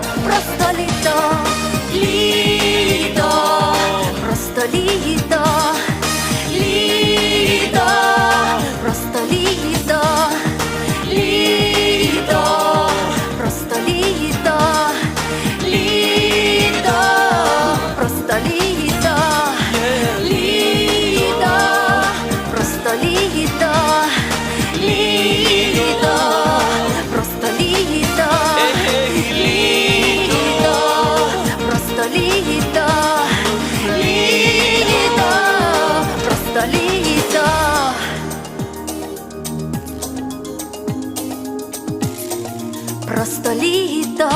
просто літо, літо, просто літо. просто літо, літо, просто літо. Просто літо.